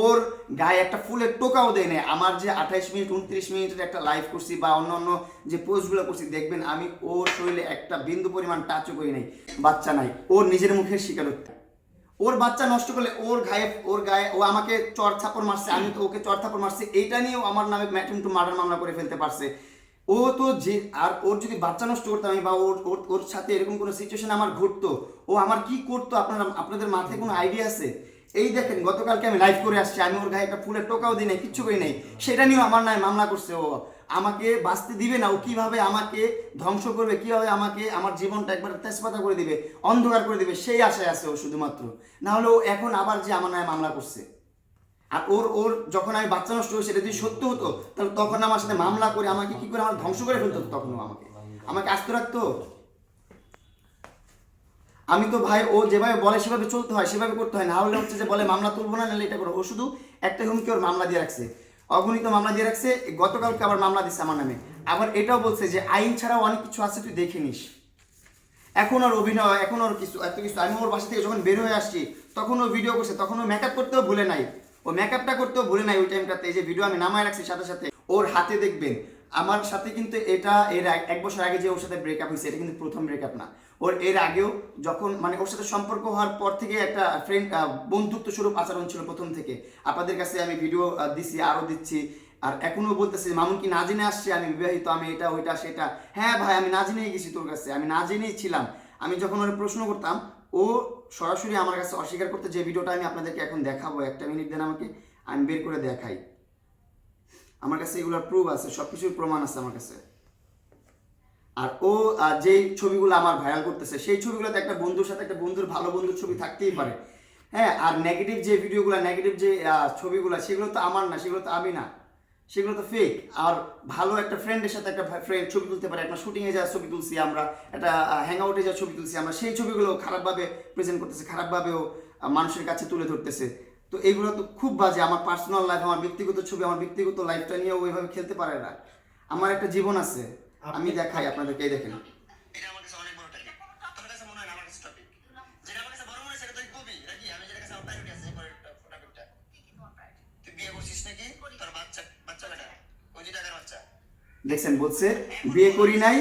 ওর গায়ে একটা ফুলের টোকাও দেয় নাই। আমার যে আঠাইশ মিনিট, উনত্রিশ মিনিটের একটা লাইভ করছি বা অন্য অন্য যে পোস্টগুলো করছি, দেখবেন আমি ওর শরীরে একটা বিন্দু পরিমাণ টাচও করি নাই। বাচ্চা নাই। ওর নিজের মুখের স্বীকারোক্তি ওর বাচ্চা নষ্ট করলে ওর গায়ে ওর গায়ে, ও আমাকে চর থাপড় মারছে, আমি তো ওকে চর থাপড় মারছি, এইটা নিয়েও আমার নামে ম্যাটেম টু মার্ডার মামলা করে ফেলতে পারছে। ও তো যে, আর ওর যদি বাচ্চা নষ্ট করতাম আমি বা ওর ওর ওর সাথে এরকম কোনো সিচুয়েশন আমার ঘটতো, ও আমার কি করতো আপনারা, আপনাদের মাথায় কোনো আইডিয়া আছে? এই দেখেন, গতকালকে আমি লাইভ করে আসছি, আমি ওর গায়ে একটা ফুলের টোকাও দিই নাই, কিচ্ছু করি নাই। সেটা নিয়েও আমার নাই মামলা করছে ও। আমাকে বাঁচতে দিবে না, ও কীভাবে আমাকে ধ্বংস করবে, কীভাবে আমাকে আমার জীবনটা একবার তেজপাতা করে দিবে, অন্ধকার করে দিবে, সেই আশায় আছে ও শুধুমাত্র। না হলে ও এখন আবার যে আমার নামে মামলা করছে। আর ওর ওর যখন আমি বাচ্চা নষ্ট হয়েছে সেটা যদি সত্য হতো, তাহলে তখন আমার সাথে মামলা করে আমাকে কি করে আমার ধ্বংস করে ফেলতো তখন আমাকে? আমাকে আস্ত রাখতো? আমি তো ভাই, ও যেভাবে বলে সেভাবে চলতে হয়, সেভাবে করতে হয় না। হলে হচ্ছে যে বলে, মামলা তুলবো না, নাহলে এটা করো ও শুধু একটা হুমকি, ওর মামলা দিয়ে রাখছে। অগণিত মামলা দিয়ে রাখছে, গতকালকে আবার মামলা দিচ্ছে আমার নামে। আবার এটাও বলছে যে, আইন ছাড়াও অনেক কিছু আছে, তুই দেখে নিস। এখন ওর অভিনয়, এখন ওর কিছু, এত কিছু। আমি ওর বাসা থেকে যখন বের হয়ে আসছি, তখন ও ভিডিও করছে, তখন ও মেকআপ করতেও ভুলে নাই। ও মেকআপটা করতেও ভুলে নাই ওই টাইমটাতে এই যে ভিডিও আমি নামায় রাখছি সাথে সাথে। ওর হাতে দেখবেন আমার সাথে কিন্তু এটা এর এক বছর আগে যে ওর সাথে ব্রেকআপ হয়েছে, এটা কিন্তু প্রথম ব্রেকআপ না। ওর এর আগেও যখন মানে ওর সাথে সম্পর্ক হওয়ার পর থেকে একটা ফ্রেন্ড বন্ধুত্ব স্বরূপ আচরণ ছিল প্রথম থেকে। আপনাদের কাছে আমি ভিডিও দিছি আরও দিচ্ছি। আর এখনও বলতেছে, মামুন কি না জেনে আসছে? আমি বিবাহিত, আমি এটা, ওইটা, সেটা। হ্যাঁ ভাই, আমি না জেনেই গেছি তোর কাছে, আমি না জেনেই ছিলাম। আমি যখন ওর প্রশ্ন করতাম, ও সরাসরি আমার কাছে অস্বীকার করতে যে ভিডিওটা আমি আপনাদেরকে এখন দেখাবো, একটা মিনিট দেন আমাকে, আমি বের করে দেখাই। আমার কাছে এগুলোর প্রুফ আছে সব কিছুর প্রমাণ আছে আমার কাছে। আর ও যেই ছবিগুলো আমার ভাইরাল করতেছে, সেই ছবিগুলোতে একটা বন্ধুর সাথে একটা বন্ধুর ভালো বন্ধুর ছবি থাকতেই পারে। হ্যাঁ আর নেগেটিভ যে ভিডিওগুলো নেগেটিভ যে ছবিগুলো, সেগুলো তো আমার না, সেগুলো তো আমি না। সেগুলো তো ফেক আর ভালো একটা ফ্রেন্ডের সাথে একটা ফ্রেন্ড ছবি তুলতে পারে। একটা শুটিংয়ে যাওয়ার ছবি তুলছি আমরা, একটা হ্যাং আউটে যাওয়ার ছবি তুলছি আমরা। সেই ছবিগুলো খারাপভাবে প্রেজেন্ট করতেছে, খারাপভাবেও মানুষের কাছে তুলে ধরতেছে। তো এইগুলো তো খুব বাজে। আমার পার্সোনাল লাইফ আমার ব্যক্তিগত ছবি আমার ব্যক্তিগত লাইফটা নিয়ে ওইভাবে খেলতে পারে না। আমার একটা জীবন আছে। আমি দেখাই আপনাদেরকে এই দেখেন। দেখছেন বলছে বিয়ে করি নাই।